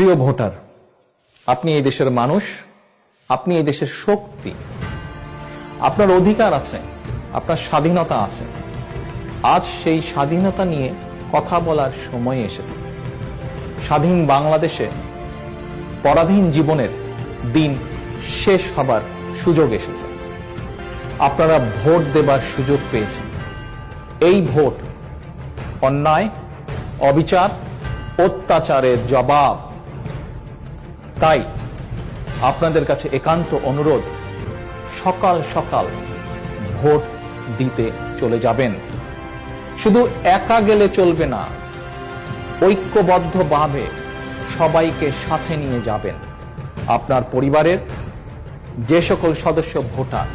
প্রিয় ভোটার, আপনি এই দেশের মানুষ, আপনি এই দেশের শক্তি। আপনার অধিকার আছে, আপনার স্বাধীনতা আছে। আজ সেই স্বাধীনতা নিয়ে কথা বলার সময় এসেছে। স্বাধীন বাংলাদেশে পরাধীন জীবনের দিন শেষ হবার সুযোগ এসেছে। আপনারা ভোট দেবার সুযোগ পেয়েছেন। এই ভোট অন্যায়, অবিচার, অত্যাচারের জবাব তাই আপনাদের কাছে একান্ত অনুরোধ, সকাল সকাল ভোট দিতে চলে যাবেন। শুধু একা গেলে চলবে না, ঐক্যবদ্ধভাবে সবাইকে সাথে নিয়ে যাবেন। আপনার পরিবারের যে সকল সদস্য ভোটার,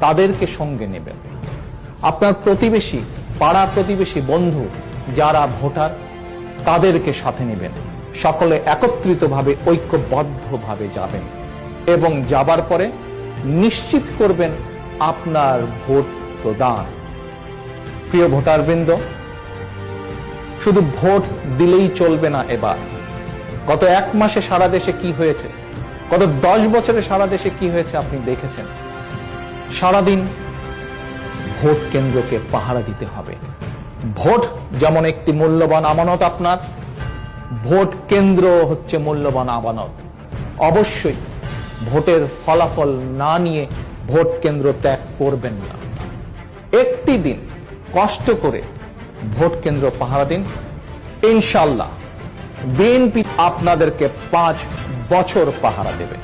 তাদেরকে সঙ্গে নেবেন। আপনার প্রতিবেশী, পাড়া প্রতিবেশী বন্ধু যারা ভোটার, তাদেরকে সাথে নেবেন। সকলে একত্রিতভাবে, ঐক্যবদ্ধভাবে যাবেন এবং যাবার পরে নিশ্চিত করবেন আপনার ভোট প্রদান। প্রিয় ভোটারবৃন্দ, শুধু ভোট দিলেই চলবে না এবার। গত এক মাসে সারা দেশে কি হয়েছে? গত দশ বছরে সারা দেশে কি হয়েছে আপনি দেখেছেন? সারাদিন ভোট কেন্দ্রকে পাহারা দিতে হবে। ভোট যেমন একটি মূল্যবান আমানত আপনার ভোট কেন্দ্র হচ্ছে মূল্যবান আমানত। অবশ্যই ভোটের ফলাফল না নিয়ে ভোট কেন্দ্র ত্যাগ করবেন না। একটি দিন কষ্ট করে ভোট কেন্দ্র পাহারা দিন। ইনশাল্লাহ বিএনপি আপনাদেরকে পাঁচ বছর পাহারা দেবে।